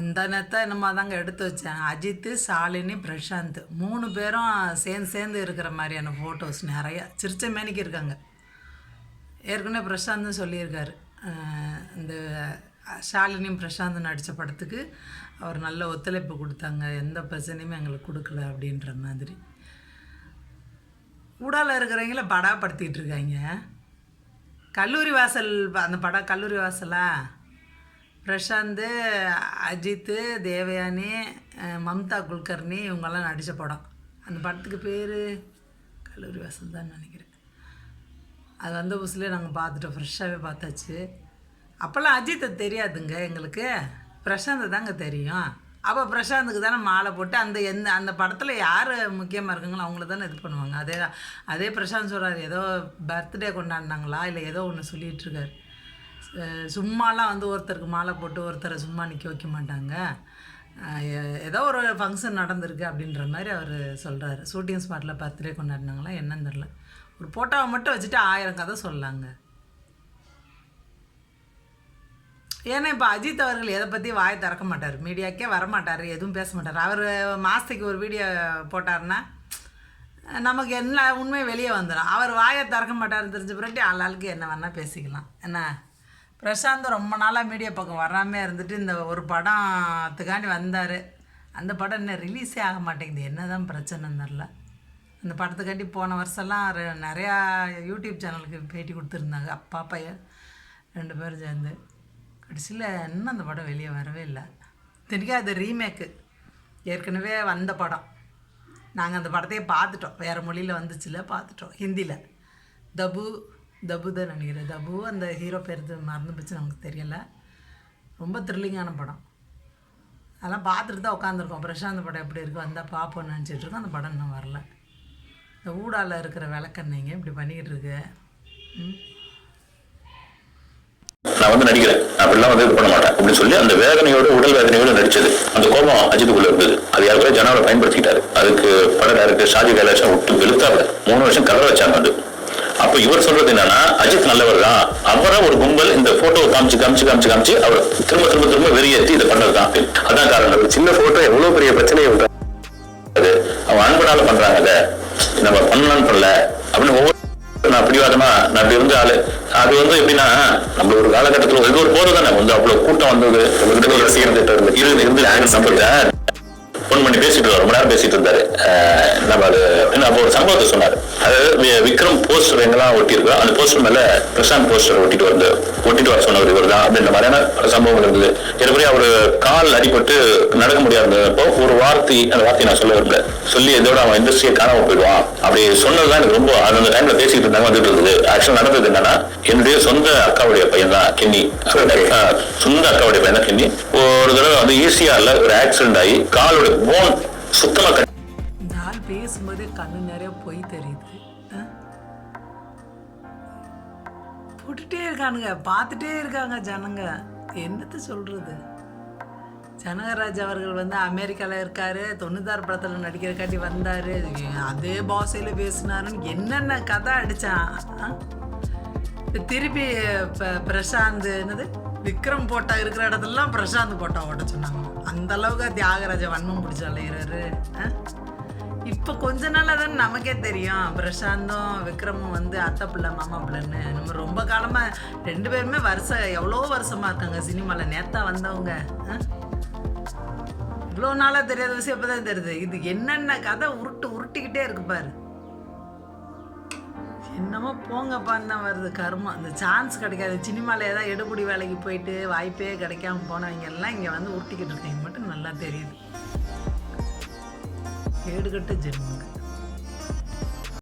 முந்தானத்தை என்னமோ தாங்க எடுத்து வச்சேன். அஜித்து ஷாலினி பிரசாந்த். மூணு பேரும் சேர்ந்து சேர்ந்து இருக்கிற மாதிரியான ஃபோட்டோஸ் நிறையா. சிரிச்ச மேனிக்கு இருக்காங்க. ஏற்கனவே பிரசாந்தும் சொல்லியிருக்காரு. இந்த ஷாலினியும் பிரசாந்தும் நடித்த படத்துக்கு அவர் நல்ல ஒத்துழைப்பு கொடுத்தாங்க. எந்த பிரச்சனையுமே எங்களுக்கு கொடுக்கல அப்படின்ற மாதிரி. ஊடால இருக்கிறவங்கள படா இருக்காங்க. கல்லூரி வாசல் அந்த படம் கல்லூரி வாசலாக பிரசாந்த் அஜித்து தேவயானி மம்தா குல்கர்னி இவங்கெல்லாம் நடித்த படம். அந்த படத்துக்கு பேர் கல்லூரி வசந்தான்னு நினைக்கிறேன். அது வந்த புதுசுலேயே நாங்கள் பார்த்துட்டோம். ஃப்ரெஷ்ஷாகவே பார்த்தாச்சு. அப்போல்லாம் அஜித்தை தெரியாதுங்க எங்களுக்கு. பிரசாந்த் தாங்க தெரியும். அப்போ பிரசாந்துக்கு தானே மாலை போட்டு அந்த எந்த அந்த படத்தில் யார் முக்கியமாக இருக்குங்களோ அவங்கள தானே இது பண்ணுவாங்க. அதே அதே பிரசாந்த் சொல்கிறார் ஏதோ பர்த்டே கொண்டாடினாங்களா? இல்லை ஏதோ ஒன்று சொல்லிகிட்ருக்காரு சும்மாலாம் வந்து ஒருத்தருக்கு மாலை போட்டு ஒருத்தரை சும்மா நிற்க வைக்க மாட்டாங்க. எ- ஏதோ ஒரு ஃபங்க்ஷன் நடந்திருக்கு அப்படின்ற மாதிரி அவர் சொல்கிறாரு ஷூட்டிங் ஸ்பாட்டில் பர்த்டே கொண்டாடினாங்களா என்னன்னு தெரில ஒரு ஃபோட்டோவை மட்டும் வச்சுட்டு ஆயிரம் கதை சொல்லலாங்க ஏன்னா இப்போ அஜித் அவர்கள் எதை பற்றி வாய் திறக்க மாட்டார். மீடியாக்கே வரமாட்டார் எதுவும் பேச மாட்டார். அவர் மாதத்துக்கு ஒரு வீடியோ போட்டார்னா நமக்கு என்ன உண்மை வெளியே வந்துடும் அவர் வாயை திறக்க மாட்டார்னு தெரிஞ்ச பிறகு ஆளாளுக்கு என்ன வேணால் பேசிக்கலாம். என்ன? பிரசாந்த் ரொம்ப நாளாக மீடியா பக்கம் வராமல் இருந்துட்டு இந்த ஒரு படத்துக்காண்டி வந்தார். அந்த படம் இன்னும் ரிலீஸே ஆக மாட்டேங்குது. என்ன தான் பிரச்சனைன்னு தெரில அந்த படத்துக்காண்டி போன வருஷம்லாம் நிறையா யூடியூப் சேனலுக்கு பேட்டி கொடுத்துருந்தாங்க. அப்பா பையன் ரெண்டு பேரும் சேர்ந்து. கடைசியில் இன்னும் அந்த படம் வெளியே வரவே இல்லை. தெரியா அது ரீமேக்கு ஏற்கனவே வந்த படம். நாங்கள் அந்த படத்தையே பார்த்துட்டோம். வேறு மொழியில் வந்துச்சுல பார்த்துட்டோம். ஹிந்தியில். தபு தபுதான் நினைக்கிறேன். தபு அந்த ஹீரோ பேர் மறந்து போச்சு நமக்கு தெரியல. ரொம்ப த்ரில்லிங்கான படம். அதெல்லாம் பார்த்துட்டு தான் உட்காந்துருக்கோம் பிரசாந்த் படம் எப்படி இருக்கு வந்தால் பார்ப்போம்னு நினச்சிட்ருக்கோம் அந்த படம் இன்னும் வரல. இந்த ஊடால இருக்கிற விளக்கண்ணைங்க இப்படி பண்ணிக்கிட்டு இருக்கு. ம்? நான் வந்து நடிக்கிறேன். அப்படிலாம் வந்து இது பண்ண மாட்டேன். அப்படின்னு சொல்லி அந்த வேதனையோட உடல் வேதனையோட நடிச்சது. அந்த கோபம் அஜித்துக்குள்ள இருந்தது. அது யாருக்கோ ஜனாவை பயன்படுத்திக்கிட்டாரு. அதுக்கு பட டேரக்டர் ஷாஜி கைலாஷம் விட்டு வெளுத்தாப்புல. மூணு வருஷம் கலர் வச்சாங்க அது. அப்ப இவர் சொல்றது என்னன்னா அஜித் நல்லவர் தான் அவரை ஒரு கும்பல் இந்த போட்டோவை காமிச்சு காமிச்சு காமிச்சு காமிச்சு அவர் திரும்ப திரும்ப திரும்ப வெறியேற்றி இதை பண்ணதுதான். அதான் காரணம் சின்ன போட்டோ எவ்வளவு பெரிய பிரச்சனையை உண்டா அது அவன் அன்பனால பண்றாங்க அதை நம்ம பண்ணலான்னு பண்ணல அப்படின்னு ஒவ்வொரு நான் பிடிவாதமா நான் அப்படி இருந்த ஆளு அது வந்து எப்படின்னா நம்ம ஒரு காலகட்டத்துல இது ஒரு போறது தானே வந்து அவ்வளவு கூட்டம் வந்தது ரசிகர் இருந்து இருந்து பண்ணி பேசிட்டு ரொம்ப நேரம் பேசிட்டு இருந்தாரு. நம்ம அது அப்போ ஒரு சம்பவத்தை சொன்னாரு. அது வி- விக்ரம் போஸ்டர் எங்கெல்லாம் ஒட்டியிருக்கோ அந்த போஸ்டர் மேல பிரசாந்த் போஸ்டர் ஒட்டிட்டு வந்து ஒட்டிட்டு வர சொன்னவர் இவர் தான் அப்படின்ற மாதிரியான சம்பவங்கள் இருந்தது. ஏற்கனவே அவர் கால் அடிபட்டு நடக்க முடியாதப்போ ஒரு வார்த்தை அந்த வார்த்தையை நான் சொல்ல விரும்பல. சொல்லி இதோட அவன் இண்டஸ்ட்ரியை காணாம போயிடுவான். அப்படி சொன்னதுதான் எனக்கு ரொம்ப அந்த டைம்ல பேசிட்டு இருந்தாங்க வந்துட்டு இருந்தது. ஆக்சுவலா நடந்தது என்னன்னா என்னுடைய சொந்த அக்காவுடைய பையன் தான் கென்னி. சொந்த அக்காவுடைய பையன் தான் கென்னி. ஒரு தடவை வந்து ஈஸியால ஒரு ஆக்சிடென்ட் ஆகி காலோட போன் சுத்தமா கட் இந்த ஆள் பேசும்போதே கண்ணு நிறைய பொய் தெரியுது. போட்டுட்டே இருக்கானுங்க பார்த்துட்டே இருக்காங்க ஜனங்க. என்னத்த சொல்றது? ஜனகராஜ் அவர்கள் வந்து அமெரிக்காவில் இருக்காரு தொண்ணூத்தாறு படத்தில் நடிக்கிறக்காட்டி வந்தார். அதே பாஷையில் பேசினாருன்னு என்னென்ன கதை அடித்தான் திருப்பி பிரசாந்த் என்னது? விக்ரம் போட்டா இருக்கிற இடத்துலலாம் பிரசாந்த் போட்டா ஓட்ட சொன்னாங்க. அந்த அளவுக்கு தியாகராஜ வன்மம் பிடிச்ச அலையிறாரு. இப்போ கொஞ்ச நாளாக தானே நமக்கே தெரியும். பிரசாந்தும் விக்ரமும் வந்து அத்தை பிள்ளை மாமா பிள்ளைன்னு. நம்ம ரொம்ப காலமாக ரெண்டு பேருமே வருஷம் எவ்வளோ வருஷமாக இருக்காங்க சினிமாவில் நேத்தா வந்தவங்க. ஆ? இவ்வளோ நாளாக தெரியாத விஷயம் இப்போ தான் தெரியுது. இது என்னென்ன கதை உருட்டு உருட்டிக்கிட்டே இருக்கு பாரு. என்னமோ போங்கப்பான்னு தான் வருது கர்மம். அந்த சான்ஸ் கிடைக்காது. சினிமாவில் ஏதாவது எடுபடி வேலைக்கு போயிட்டு வாய்ப்பே கிடைக்காம போனவங்க எல்லாம் இங்கே வந்து உருட்டிக்கிட்டு இருக்காங்க. மட்டும் நல்லா தெரியுது. கேடுகட்ட ஜென்மங்க